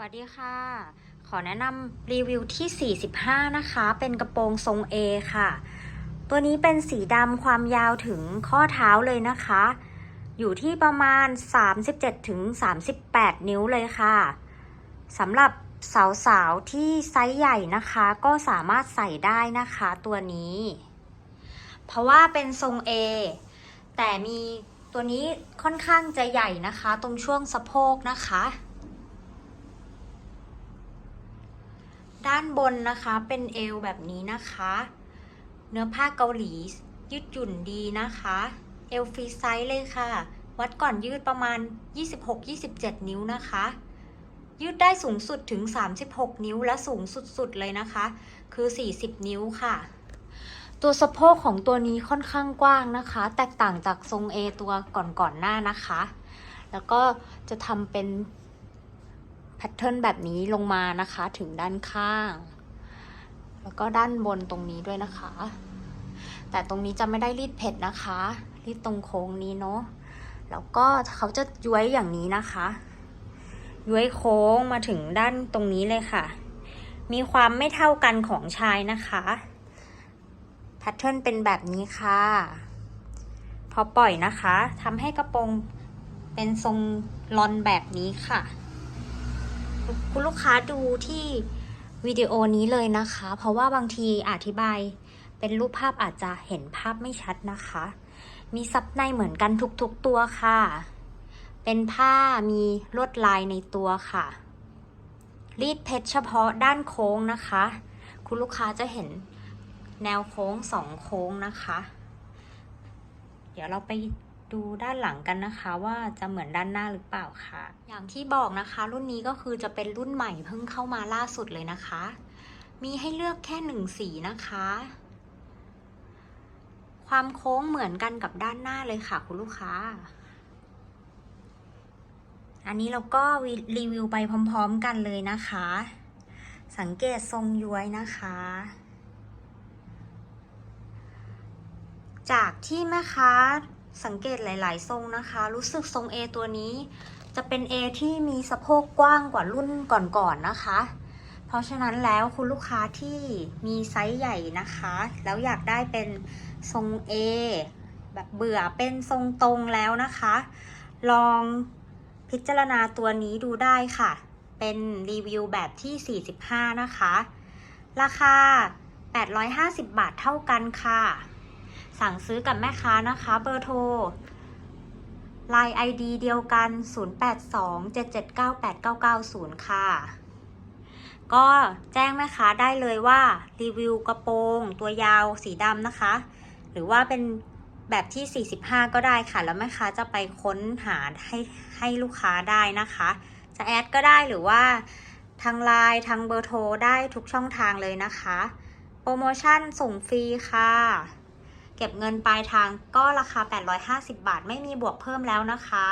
วัสดีค่ะ ขอแนะนำรีวิวที่ 45 นะคะ เป็นกระโปรงทรง A ค่ะ ตัวนี้เป็นสีดำความยาวถึงข้อเท้าเลยนะคะ อยู่ที่ประมาณ 37ถึง38 นิ้วเลยค่ะสำหรับสาวๆ ที่ไซส์ใหญ่นะคะ ก็สามารถใส่ได้นะคะตัวนี้ เพราะว่าเป็นทรง A แต่มีตัวนี้ค่อนข้างจะใหญ่นะคะ ตรงช่วงสะโพกนะคะ ด้านบนนะคะเป็นเอวแบบนี้นะคะ เนื้อผ้าเกาหลียืดหยุ่นดีนะคะ เอวฟรีไซส์เลยค่ะ วัดก่อนยืดประมาณ 26-27 นิ้วนะคะ ยืดได้สูงสุดถึง 36 นิ้วและสูงสุดๆเลยนะคะ คือ 40 นิ้วค่ะ ตัวสะโพกของตัวนี้ค่อนข้างกว้างนะคะ แตกต่างจากทรง A ตัวก่อนๆหน้านะคะ แล้วก็จะทำเป็น ทเทิร์นแบบนี้ลงมานะคะถึงด้านข้าง แล้วก็ด้านบนตรงนี้ด้วยนะคะ แต่ตรงนี้จะไม่ได้รีดเพชรนะคะรีดตรงโค้งนี้เนาะแล้วก็เขาจะย้วยอย่างนี้นะคะย้วยโค้งมาถึงด้านตรงนี้เลยค่ะ มีความไม่เท่ากันของชายนะคะแพทเทิร์นเป็นแบบนี้ค่ะ พอปล่อยนะคะทำให้กระโปรงเป็นทรงลอนแบบนี้ค่ะ คุณลูกค้าดูที่วิดีโอนี้เลยนะคะ เพราะว่าบางทีอธิบายเป็นรูปภาพอาจจะเห็นภาพไม่ชัดนะคะ มีซับในเหมือนกันทุกๆตัวค่ะ เป็นผ้ามีลวดลายในตัวค่ะ รีดเพชรเฉพาะด้านโค้งนะคะ คุณลูกค้าจะเห็นแนวโค้งสองโค้งนะคะ เดี๋ยวเราไป ดูด้านหลังกันนะคะว่าจะเหมือนด้านหน้าหรือเปล่าค่ะ อย่างที่บอกนะคะ รุ่นนี้ก็คือจะเป็นรุ่นใหม่เพิ่งเข้ามาล่าสุดเลยนะคะ มีให้เลือกแค่หนึ่งสีนะคะ ความโค้งเหมือนกันกับด้านหน้าเลยค่ะคุณลูกค้า อันนี้เราก็รีวิวไปพร้อม ๆ กันเลยนะคะ สังเกตทรงย้วยนะคะจากที่แม่ค้า สังเกตหลาย ๆ ทรงนะคะ รู้สึกทรง A ตัวนี้ จะเป็น A ที่มีสะโพกกว้างกว่ารุ่นก่อนๆนะคะ เพราะฉะนั้นแล้วคุณลูกค้าที่มีไซส์ใหญ่นะคะ แล้วอยากได้เป็นทรง A แบบเบื่อเป็นทรงตรงแล้วนะคะ ลองพิจารณาตัวนี้ดูได้ค่ะ เป็นรีวิวแบบที่ 45 นะคะ ราคา 850 บาทเท่ากันค่ะ สั่งซื้อกับแม่ค้านะคะ เบอร์โทร Line ID เดียวกัน 0827798990 ค่ะ ก็แจ้งแม่ค้าได้เลยว่า รีวิวกระโปรง ตัวยาวสีดำนะคะ หรือว่าเป็นแบบที่ 45 ก็ได้ค่ะ แล้วแม่ค้าจะไปค้นหาให้ให้ลูกค้าได้นะคะ จะแอดก็ได้หรือว่าทางไลน์ทางเบอร์โทรได้ทุกช่องทางเลยนะคะ โปรโมชั่นส่งฟรีค่ะ เก็บเงินปลายทางก็ราคา 850 บาท ไม่มีบวกเพิ่มแล้วนะคะ